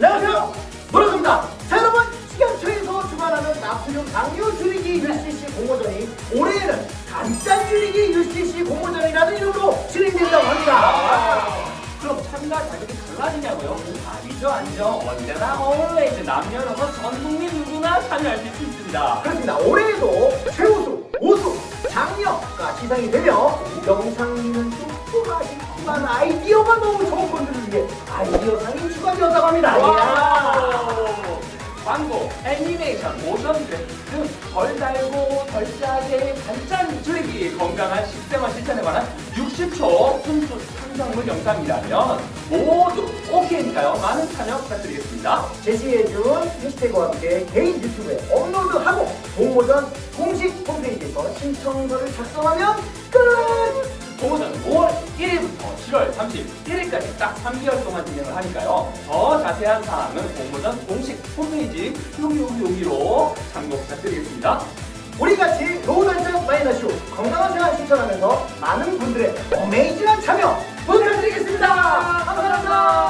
안녕하세요. 노력입니다. 자 여러분 식약처에서 주관하는 나트륨 당류 줄이기 UCC 공모전이 올해에는 간단 줄이기 UCC 공모전이라는 이름으로 진행된다고 합니다. 그럼 참가 자격이 달라지냐고요? 아니죠, 아니죠. 언제나 어울레이즈 남녀노소 전 국민 누구나 참여할 수 있습니다. 그렇습니다. 올해에도 최우수, 우수, 장려가 시상이 되며 영상미는 좀 하지만 아이디어가 너무 좋은 분들 합니다. 와우! 광고, 애니메이션, 모션 그래픽 등덜 달고 덜 짜게 간단 줄이기 건강한 식생활 실천에 관한 60초 순수 상상물 영상이라면 모두 오케이니까요. 많은 참여 부탁드리겠습니다. 제시해준 해시태그와 함께 개인 유튜브에 업로드하고 공모전 공식 홈페이지에서 신청서를 작성하면 끝! 7월 31일까지 딱 3개월 동안 진행을 하니까요. 더 자세한 사항은 공모전 공식 홈페이지 요기요기요기로 참고 부탁드리겠습니다. 우리 같이 로우단장 마이너쇼 건강한 생활 실천하면서 많은 분들의 어메이징한 참여 부탁드리겠습니다. 감사합니다.